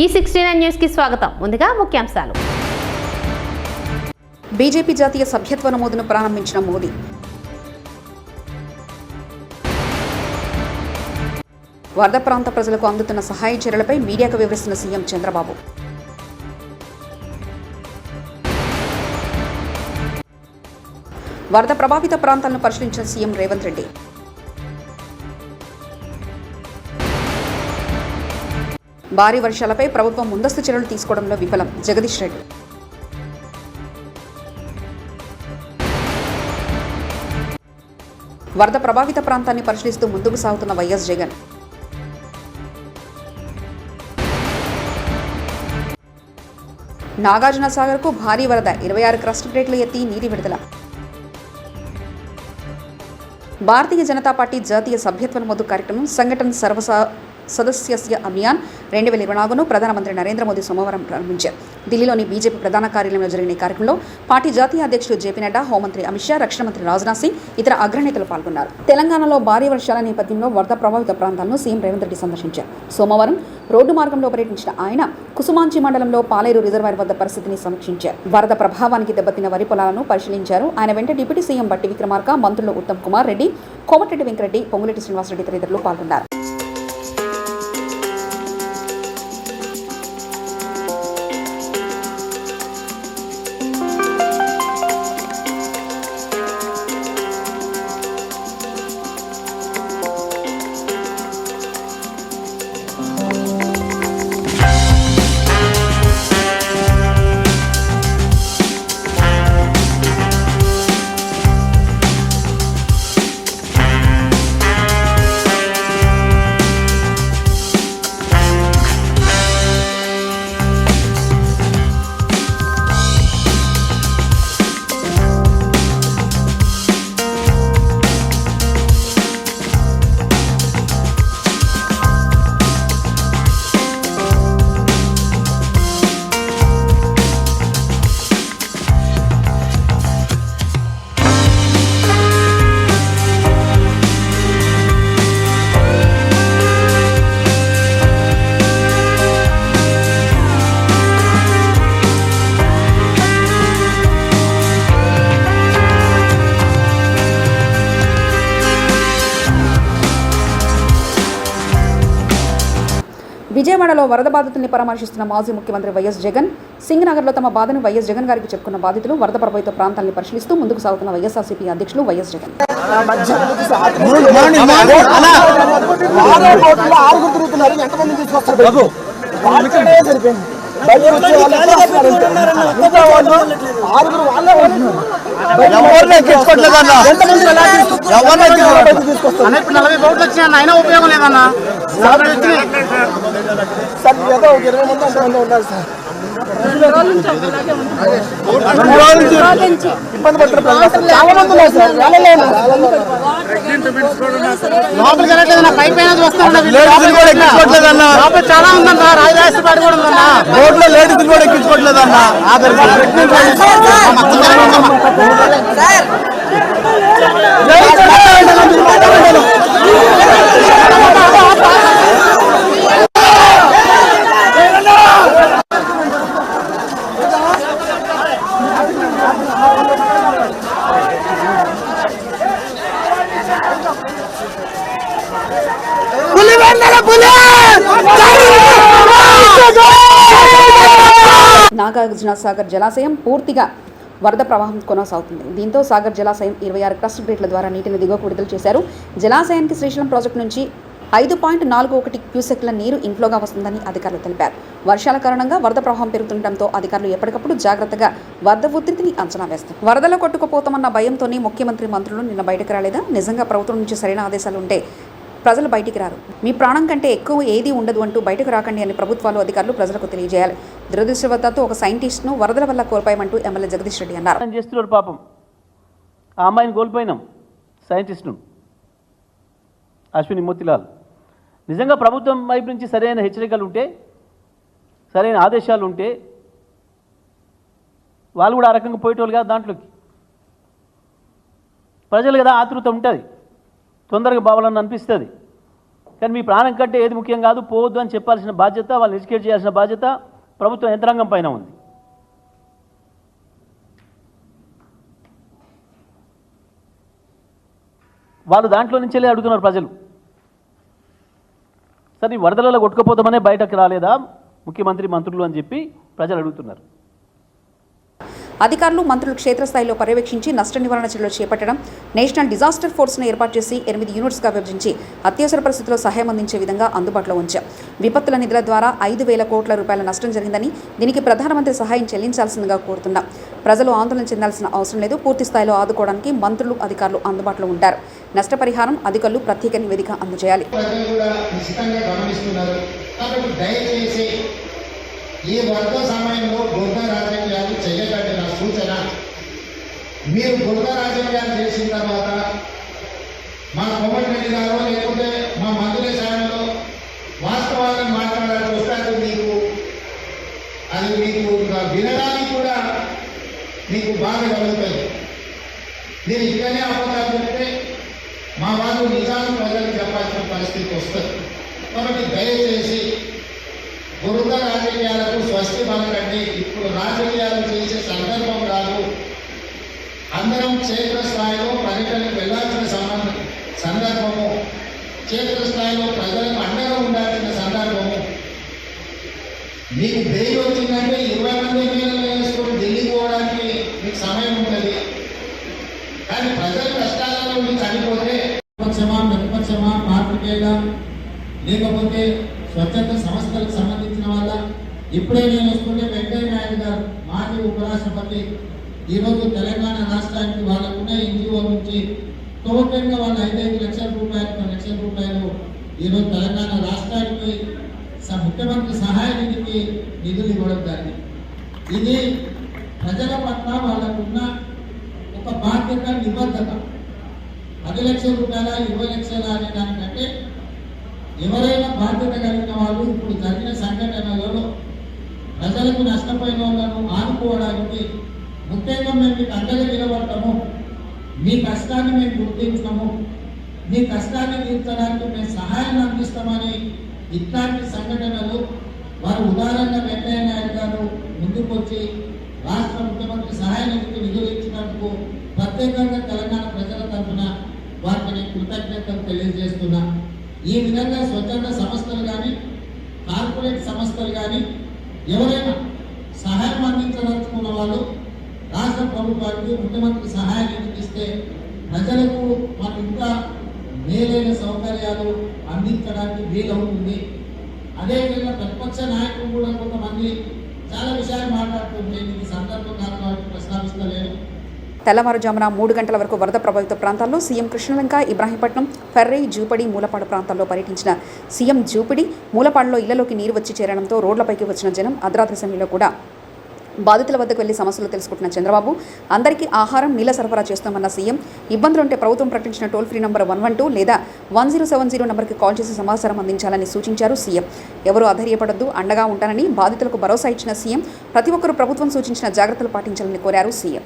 ఈ sixty nine న్యూస్కి స్వాగతం. ముందుగా ముఖ్యాంశాలు. బీజేపీ జాతీయ సభ్యత్వ నమోదును ప్రారంభించిన మోదీ. వరద ప్రాంత ప్రజలకు అందుతున్న సహాయ చర్యలపై మీడియాకు వివరిస్తున్న సీఎం చంద్రబాబు. వరద ప్రభావిత ప్రాంతాలను పరిశీలించిన సీఎం రేవంత్ రెడ్డి. భారీ వర్షాలపై ప్రభుత్వం ముందస్తు చర్యలు తీసుకోవడంలో విఫలం. జగదీష్ రెడ్డి. వరద ప్రభావిత ప్రాంతాన్ని పరిశీలిస్తూ ముందుకు సాగుతున్న వైఎస్ జగన్. నాగార్జున సాగర్కు భారీ వరద. ఇరవై ఆరు క్రస్ట్ ప్లేట్లు ఎత్తి నీటి విడుదల. భారతీయ జనతా పార్టీ జాతీయ సభ్యత్వ నమోదు కార్యక్రమం సంఘటన సర్వసా సదస్యస్య అభియాన్ రెండు వేల ఇరవై నాలుగును ప్రధానమంత్రి నరేంద్ర మోదీ సోమవారం ప్రారంభించారు. ఢిల్లీలోని బీజేపీ ప్రధాన కార్యాలయంలో జరిగిన ఈ కార్యక్రమంలో పార్టీ జాతీయ అధ్యక్షుడు జేపీ నడ్డా హోంమంత్రి అమిత్ షా రక్షణ మంత్రి రాజ్నాథ్ సింగ్ ఇతర అగ్రనేతలు పాల్గొన్నారు. తెలంగాణలో భారీ వర్షాల నేపథ్యంలో వరద ప్రభావిత ప్రాంతాలను సీఎం రేవంత్ రెడ్డి సందర్శించారు. సోమవారం రోడ్డు మార్గంలో పర్యటించిన ఆయన కుసుమాంచి మండలంలో పాలేరు రిజర్వాయర్ వద్ద పరిస్థితిని సమీక్షించారు. వరద ప్రభావానికి దెబ్బతిన్న వరి పొలాలను పరిశీలించారు. ఆయన వెంట డిప్యూటీ సీఎం బట్టి విక్రమార్క మంత్రులు ఉత్తమ్ కుమార్ రెడ్డి కోమటిరెడ్డి వెంకరెడ్డి పొంగులేటి శ్రీనివాసరెడ్డి తదితరులు పాల్గొన్నారు. విజయవాడలో వరద బాధితుల్ని పరామర్శిస్తున్న మాజీ ముఖ్యమంత్రి వైఎస్ జగన్ సింగనగర్లో తమ బాధను వైఎస్ జగన్ గారికి చెప్పుకున్న బాధితులు వరద ప్రభావిత ప్రాంతాలను పరిశీలిస్తూ ముందుకు సాగుతున్న వైఎస్ఆర్సీపీ అధ్యక్షులు వైఎస్ జగన్. తీసుకొస్తారు? నలభై అయినా ఉపయోగం లేదన్న. సార్ ఏదో ఒక ఇరవై మంది అంతమంది సార్ ఇబ్బంది పడుతున్న ప్రజలు చాలా మంది ఉన్నారు సార్ లోపలికి వెళ్ళట్లేదన్న పై పైన చూస్తామన్న కూడా చాలా ఉందన్న రాజరాజేశ్వర పాడి కూడా ఉందన్న రోడ్లో లేడీస్ కూడా ఎక్కించుకోవట్లేదన్న నాగార్జున సాగర్ జలాశయం పూర్తిగా వరద ప్రవాహం కొనసాగుతుంది. దీంతో సాగర్ జలాశయం ఇరవై ఆరు క్రస్ట్ గేట్ల ద్వారా నీటిని దిగువకు విడుదల చేశారు. జలాశయానికి శ్రీశైలం ప్రాజెక్టు నుంచి ఐదు పాయింట్ నాలుగు ఒకటి క్యూసెక్ల నీరు ఇన్ఫ్లోగా వస్తుందని అధికారులు తెలిపారు. వర్షాల కారణంగా వరద ప్రవాహం పెరుగుతుండటంతో అధికారులు ఎప్పటికప్పుడు జాగ్రత్తగా వరద ఉధృతిని అంచనా వేస్తారు. వరదలో కొట్టుకుపోతామన్న భయంతోనే ముఖ్యమంత్రి మంత్రులు నిన్న బయటకు రాలేదా? నిజంగా ప్రభుత్వం నుంచి సరైన ఆదేశాలు ఉంటే ప్రజలు బయటికి రారు. మీ ప్రాణం కంటే ఎక్కువ ఏది ఉండదు అంటూ బయటకు రాకండి అని ప్రభుత్వాలు అధికారులు ప్రజలకు తెలియజేయాలి. దురదృష్టవశాత్తు ఒక సైంటిస్ట్ను వరదల వల్ల కోల్పోయామంటూ ఎమ్మెల్యే జగదీష్ రెడ్డి అన్నారు. ఆయన చేస్తున్నాడు పాపం? ఆ అమ్మాయిని కోల్పోయినాం సైంటిస్ట్ను. అశ్విని మోతిలాల్. నిజంగా ప్రభుత్వం వైపు నుంచి సరైన హెచ్చరికలు ఉంటే సరైన ఆదేశాలు ఉంటే వాళ్ళు కూడా ఆ రకంగా పోయేటోళ్ళు కాదు దాంట్లోకి. ప్రజలు కదా ఆతృత ఉంటుంది. తొందరగా బావాలని అనిపిస్తుంది. కానీ మీ ప్రాణం కంటే ఏది ముఖ్యం కాదు పోవద్దు అని చెప్పాల్సిన బాధ్యత వాళ్ళని ఎడ్యుకేట్ చేయాల్సిన బాధ్యత ప్రభుత్వ యంత్రాంగం పైన ఉంది. వాళ్ళు దాంట్లో నుంచే అడుగుతున్నారు ప్రజలు. సరే వరదలలో కొట్టుకుపోతామనే బయటకు రాలేదా ముఖ్యమంత్రి మంత్రులు అని చెప్పి ప్రజలు అడుగుతున్నారు. అధికారులు మంత్రులు క్షేత్రస్థాయిలో పర్యవేక్షించి నష్ట నివారణ చర్యలు చేపట్టడం నేషనల్ డిజాస్టర్ ఫోర్స్ను ఏర్పాటు చేసి ఎనిమిది యూనిట్స్గా విభజించి అత్యవసర పరిస్థితుల్లో సహాయం అందించే విధంగా అందుబాటులో ఉంచాం. విపత్తుల నిధుల ద్వారా ఐదు వేల కోట్ల రూపాయల నష్టం జరిగిందని దీనికి ప్రధానమంత్రి సహాయం చెల్లించాల్సిందిగా కోరుతున్నాం. ప్రజలు ఆందోళన చెందాల్సిన అవసరం లేదు. పూర్తి స్థాయిలో ఆదుకోవడానికి మంత్రులు అధికారులు అందుబాటులో ఉంటారు. నష్టపరిహారం అధికారులు ప్రత్యేక నివేదిక అందజేయాలి. ఈ వర్గ సమయంలో బుర్ద రాజకీయాలు చేయబడిన సూచన. మీరు బుర్ద రాజకీయాలు చేసిన తర్వాత మా కోమటిరెడ్డి గారు లేకపోతే మా మంత్రుల సాయంలో వాస్తవాలను మాట్లాడాల్సి వస్తే అది మీకు. అది మీకు వినడానికి కూడా మీకు బాధ కలుగుతుంది. నేను ఇక్కడనే అబద్ధాలు చెప్తే మా వాళ్ళు నిజాలు ప్రజలకు చెప్పాల్సిన పరిస్థితి వస్తుంది. కాబట్టి దయచేసి బురద రాజకీయాలకు స్వస్తి పలకండి ఇప్పుడు రాజకీయాలు చేసే సందర్భం రాదు. అందరం క్షేత్రస్థాయిలో పర్యటనకు వెళ్ళాల్సిన సంబంధం సందర్భము. క్షేత్రస్థాయిలో ప్రజలకు అండగా ఉండాల్సిన సందర్భము. మీకు బెయిల్ వచ్చిందంటే ఇరవై మంది ఎమ్మెల్యేలు వేసుకొని ఢిల్లీ పోవడానికి మీకు సమయం ఉంటుంది కానీ ప్రజల కష్టాలలో మీకు చనిపోతే విపక్షమా ప్రతిపక్షమా పాత్రికేయుల లేకపోతే స్వచ్ఛంద సంస్థలకు సంబంధించి వాళ్ళ ఇప్పుడే నేను వస్తుంటే వెంకయ్య నాయుడు గారు మాజీ ఉపరాష్ట్రపతి ఈరోజు తెలంగాణ రాష్ట్రానికి వాళ్ళకున్న ఎన్జిఓ నుంచి టోటల్గా వాళ్ళు ఐదైదు లక్షల రూపాయలు పది లక్షల రూపాయలు ఈరోజు తెలంగాణ రాష్ట్రానికి ముఖ్యమంత్రి సహాయ నిధికి నిధులు ఇవ్వడం జరిగింది. ఇది ప్రజల పట్ల వాళ్ళకున్న ఒక బాధ్యత నిబద్ధత. పది లక్షల రూపాయల ఇరవై లక్షల అనే దానికంటే ఎవరైనా బాధ్యత కలిగిన వాళ్ళు ఇప్పుడు జరిగిన సంఘటనలలో ప్రజలకు నష్టపోయిన వాళ్ళను ఆదుకోవడానికి ముఖ్యంగా మేము మీకు అండగా నిలబడతాము మీ కష్టాన్ని మేము గుర్తించము. మీ కష్టాన్ని తీర్చడానికి మేము సహాయం అందిస్తామని ఇట్లాంటి సంఘటనలు వారు ఉదాహరణగా వెంకయ్య నాయుడు గారు ముందుకొచ్చి రాష్ట్ర ముఖ్యమంత్రి సహాయ నిధికి నిధులు ఇచ్చినందుకు ప్రత్యేకంగా తెలంగాణ ప్రజల తరఫున వారికి నేను కృతజ్ఞతలు తెలియజేస్తున్నా. ఈ విధంగా స్వచ్ఛంద సంస్థలు కానీ కార్పొరేట్ సంస్థలు కానీ ఎవరైనా సహాయం అందించదలుచుకున్న వాళ్ళు రాష్ట్ర ప్రభుత్వానికి ముఖ్యమంత్రి సహాయం అందిస్తే ప్రజలకు మాకు ఇంకా మేలైన సౌకర్యాలు అందించడానికి వీలవుతుంది. అదేవిధంగా ప్రతిపక్ష నాయకులు కూడా కొంతమంది చాలా విషయాలు మాట్లాడుతుంటే ఈ సందర్భం కాదు కాబట్టి ప్రస్తావిస్తలేను తెల్లవారుజామున మూడు గంటల వరకు వరద ప్రభావిత ప్రాంతాల్లో సీఎం కృష్ణలంక ఇబ్రాహీంపట్నం ఫెర్రై జూపడి మూలపాడు ప్రాంతాల్లో పర్యటించిన సీఎం జూపిడి మూలపాడులో ఇళ్ళలోకి నీరు వచ్చి చేరడంతో రోడ్లపైకి వచ్చిన జనం అర్ధరాత్రి సమయంలో కూడా బాధితుల వద్దకు వెళ్ళి సమస్యలు తెలుసుకుంటున్న చంద్రబాబు అందరికీ ఆహారం నీళ్ళ సరఫరా చేస్తామన్న సీఎం. ఇబ్బందులుంటే ప్రభుత్వం ప్రకటించిన toll free number one one two లేదా వన్ జీరో సెవెన్ జీరో నంబర్కి కాల్ చేసి సమాచారం అందించాలని సూచించారు సీఎం. ఎవరూ అధైర్యపడొద్దు అండగా ఉంటానని బాధితులకు భరోసా ఇచ్చిన సీఎం ప్రతి ఒక్కరూ ప్రభుత్వం సూచించిన జాగ్రత్తలు పాటించాలని కోరారు సీఎం.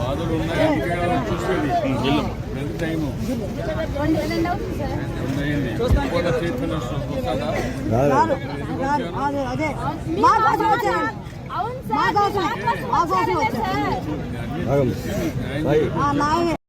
బాధలు ఉన్నాయి? టైము. రెండు అవుతుంది సార్ ఉన్నాయండి కూడా చీఫ్ మినిస్టర్ వస్తుందా అదే అవును సార్. మా కోసం సార్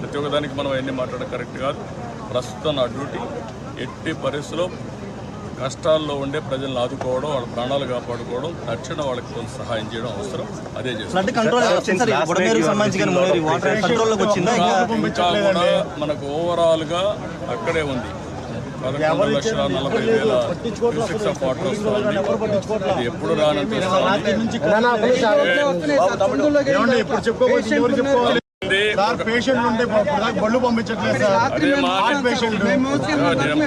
ప్రతి ఒక్కదానికి మనం అవన్నీ మాట్లాడడం కరెక్ట్ కాదు. ప్రస్తుతం నా డ్యూటీ ఎట్టి పరిస్థితుల్లో కష్టాల్లో ఉండే ప్రజలను ఆదుకోవడం వాళ్ళ ప్రాణాలు కాపాడుకోవడం తక్షణ వాళ్ళకి కొంత సహాయం చేయడం అవసరం. అదే చేస్తాం. కూడా మనకు ఓవరాల్గా అక్కడే ఉంది. పదకొండు లక్షల నలభై వేల క్యూసెక్స్ ఆఫ్ వాటర్ వస్తుంది. అది ఎప్పుడు రానంత ఇప్పుడు చెప్పుకోవచ్చు ఎవరు చెప్పుకోవాలి? ఉంది. పేషెంట్ ఉంటే బళ్ళు పంపించట్లేదు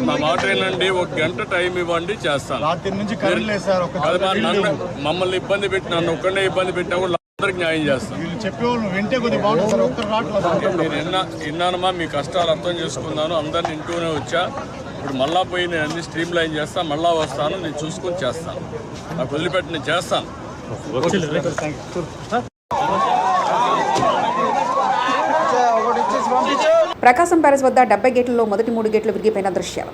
మా మాట ఏంటండి ఒక గంట టైం ఇవ్వండి చేస్తాను. రాత్రి నుంచి కరెంట్ లేదు సార్ ఒక అది మా నన్ను మమ్మల్ని ఇబ్బంది పెట్టి నన్ను ఒక్కడే ఇబ్బంది పెట్టినా కూడా అందరికి న్యాయం చేస్తాను. విన్నానమ్మా మీ కష్టాలు అర్థం చేసుకున్నాను అందరిని ఇంటూనే వచ్చా. ఇప్పుడు మళ్ళా పోయి నేను అన్ని స్ట్రీమ్ లైన్ చేస్తాను మళ్ళా వస్తాను నేను చూసుకొని చేస్తాను. నాకు వదిలిపెట్టి నేను చేస్తాను. ప్రకాశం ప్యాలెస్ వద్ద డెబ్బై గేట్లలో మొదటి మూడు గేట్లు విరిగిపోయిన దృశ్యాలు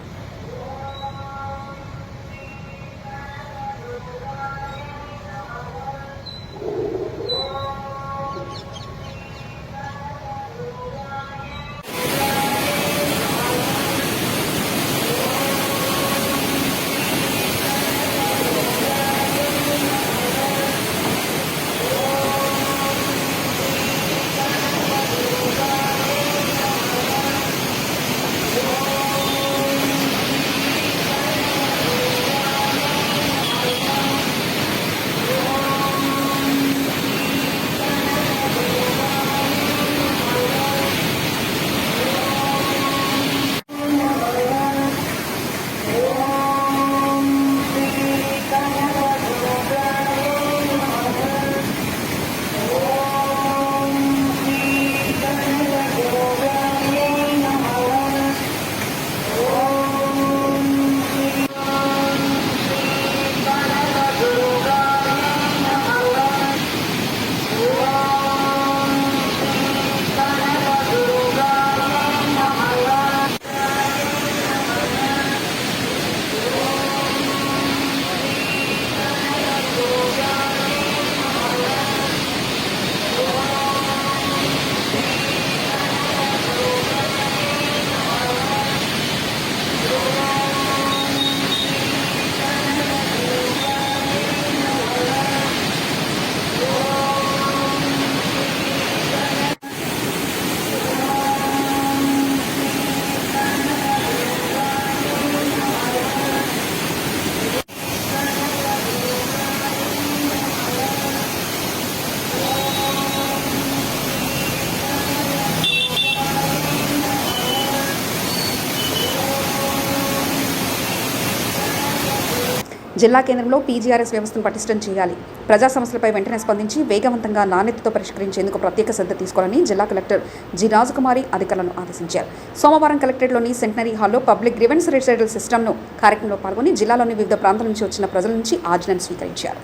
జిల్లా కేంద్రంలో పీజీఆర్ఎస్ వ్యవస్థను పటిష్టం చేయాలి. ప్రజా సమస్యలపై వెంటనే స్పందించి వేగవంతంగా నాణ్యతతో పరిష్కరించేందుకు ప్రత్యేక శ్రద్ధ తీసుకోవాలని జిల్లా కలెక్టర్ జి. రాజకుమారి అధికారులను ఆదేశించారు. సోమవారం కలెక్టరేట్లోని సెంటనరీ హాల్లో పబ్లిక్ గ్రివెన్స్ రిసైడల్ సిస్టమ్ను కార్యక్రమంలో పాల్గొని జిల్లాలోని వివిధ ప్రాంతాల నుంచి వచ్చిన ప్రజల నుంచి ఆజ్ఞను స్వీకరించారు.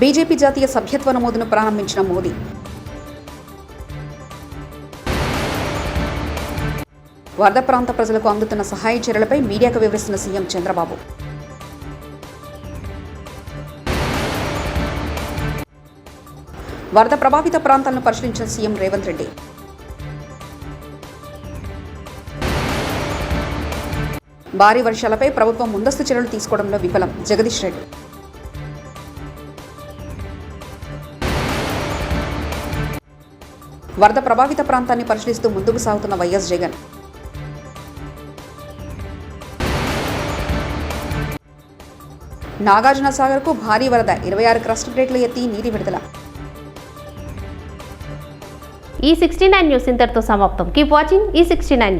బీజేపీ జాతీయ సభ్యత్వ నమోదును ప్రారంభించిన మోదీ. వరద ప్రాంత ప్రజలకు అందుతున్న సహాయ చర్యలపై మీడియాకు వివరిస్తున్న సీఎం చంద్రబాబు. వరద ప్రభావిత ప్రాంతాలను పరిశీలించిన సీఎం రేవంత్ రెడ్డి. భారీ వర్షాలపై ప్రభుత్వం ముందస్తు చర్యలు తీసుకోవడంలో విఫలం జగదీష్ రెడ్డి. వరద ప్రభావిత ప్రాంతాన్ని పరిశీలిస్తూ ముందుకు సాగుతున్న వైఎస్ జగన్. నాగార్జున సాగర్కు భారీ వరద ఇరవై ఆరు క్రస్ట్ ప్లేట్లు ఎత్తి నీటి విడుదల. ఈ సిక్స్టీ నైన్ న్యూస్ ఇంతటితో సమాప్తం. కీప్ వాచింగ్ ఈ సిక్స్టీ నైన్